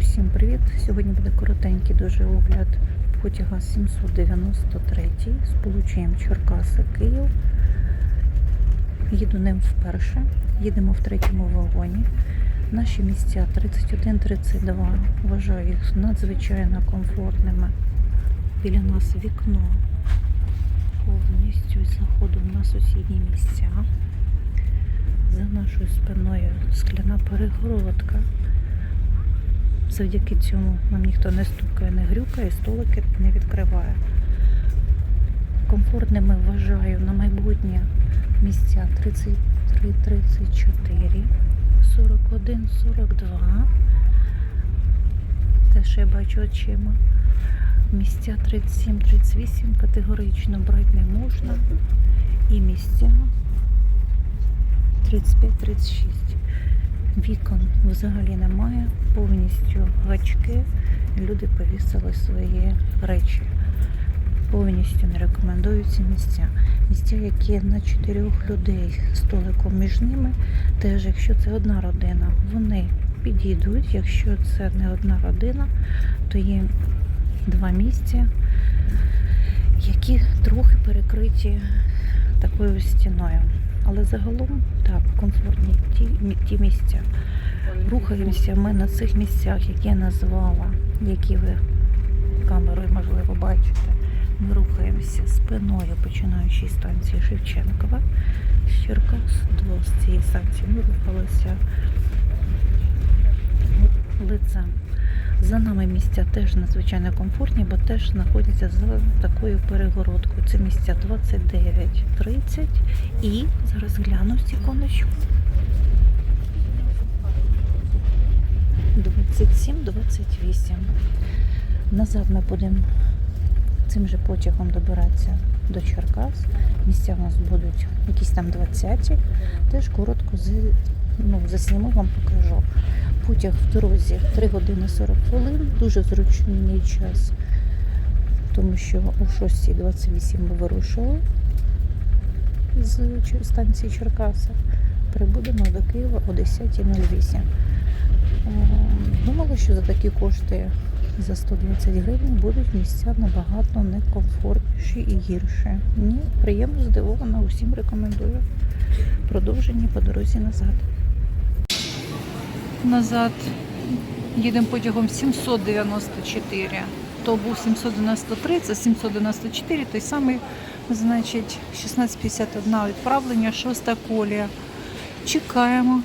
Усім привіт! Сьогодні буде коротенький дуже огляд потяга 793 з полученням Черкаси Київ. Їду ним вперше. Їдемо в третьому вагоні. Наші місця 31-32. Вважаю їх надзвичайно комфортними. Біля нас вікно повністю з заходом на сусідні місця. За нашою спиною скляна перегородка. Завдяки цьому нам ніхто не стукає, не грюкає, столики не відкриває. Комфортними вважаю на майбутнє місця 33, 34, 41, 42. Те, що я бачу очима. Місця 37, 38 категорично брати не можна. І місця 35, 36. Вікон взагалі немає, повністю гачки. Люди повісили свої речі. Повністю не рекомендую ці місця. Місця, які на чотирьох людей столиком між ними, теж якщо це одна родина, вони підійдуть. Якщо це не одна родина, то є два місця, які трохи перекриті такою стіною. Але загалом так, комфортні ті, ті місця. Рухаємося ми на цих місцях, які я назвала, які ви камерою можливо бачите. Ми рухаємося спиною, починаючи з станції Шевченкова, Черкас до цієї станції. Ми рухалися лицем. За нами місця теж надзвичайно комфортні, бо теж знаходяться за такою перегородкою. Це місця 29, 30 і зараз гляну секундочку. 27, 28. Назад ми будемо цим же потягом добиратися до Черкас. Місця у нас будуть якісь там 20. Теж коротко з, ну, засніму вам покажу. Потяг в дорозі 3 години 40 хвилин, дуже зручний час, тому що о 6.28 ми вирушили з станції Черкаса. Прибудемо до Києва о 10.08. Ем, Думала, що за такі кошти за 120 гривень будуть місця набагато некомфортніші і гірші. Ні, приємно здивована, усім рекомендую. Продовження по дорозі назад. Назад їдемо потягом 794. То був 793, це 794, той самий, значить, 1651 відправлення, шоста колія. Чекаємо.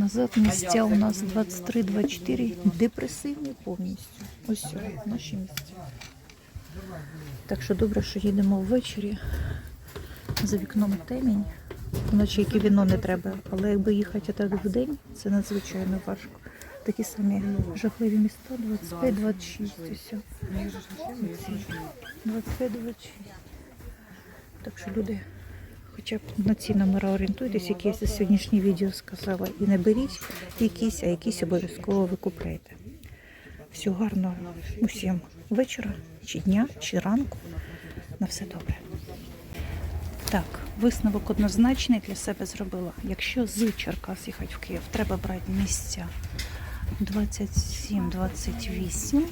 Назад місця у нас 23-24, депресивні повністю. Ось наші місця. Так що добре, що їдемо ввечері. За вікном темінь. Вночі яке віно не треба, але якби їхати так в день, це надзвичайно важко. Такі самі жахливі міста 25-26. 25-26. Так що люди Хоча б на ці номера орієнтуйтесь, які я за сьогоднішнє відео сказала. І не беріть якісь, а якісь обов'язково ви купляйте. Всього гарного усім вечора, чи дня, чи ранку. На все добре. Так, висновок однозначний для себе зробила. Якщо з Черкас їхати в Київ, треба брати місця 27, 28,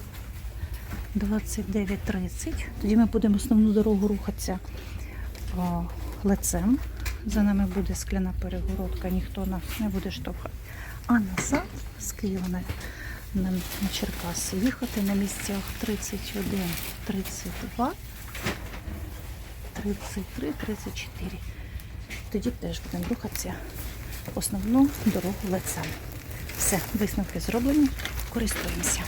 29, 30. Тоді ми будемо основну дорогу рухатися о, лицем. За нами буде скляна перегородка, ніхто нас не буде штовхати. А назад з Києва на, на, на Черкаси їхати на місцях 31, 32, 33, 34. Тоді теж будемо рухатися основну дорогу лицем. Все, висновки зроблені, користуємося.